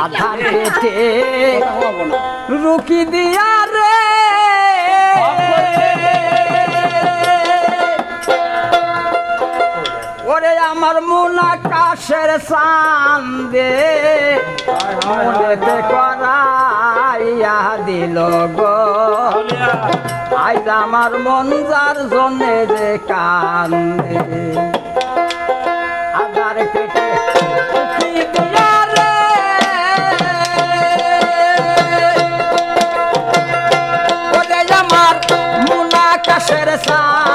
আধা পেটে রুকি দিয়া রে। ওরে আমার মন আকাশের সান্দে করাইয়া দিল গো। আইজ আমার মন যার জন্যে যে কান্দে। Teresa.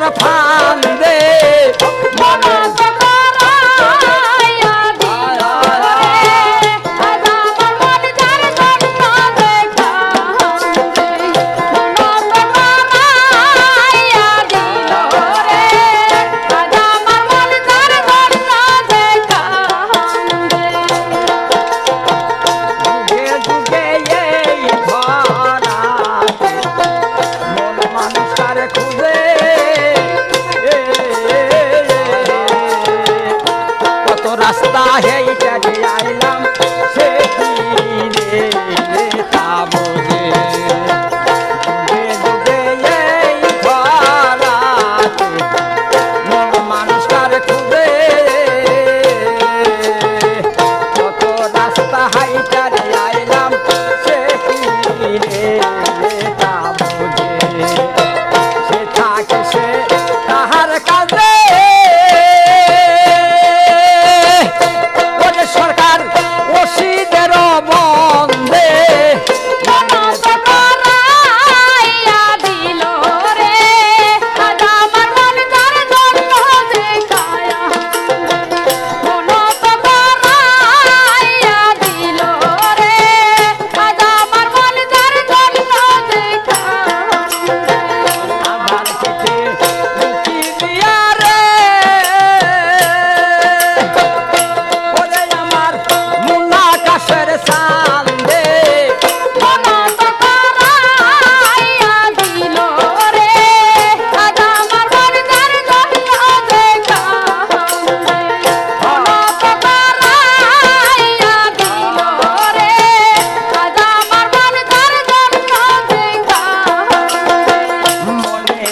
got a pop. রাস্তা হেইটা আইলাম সে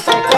Bye.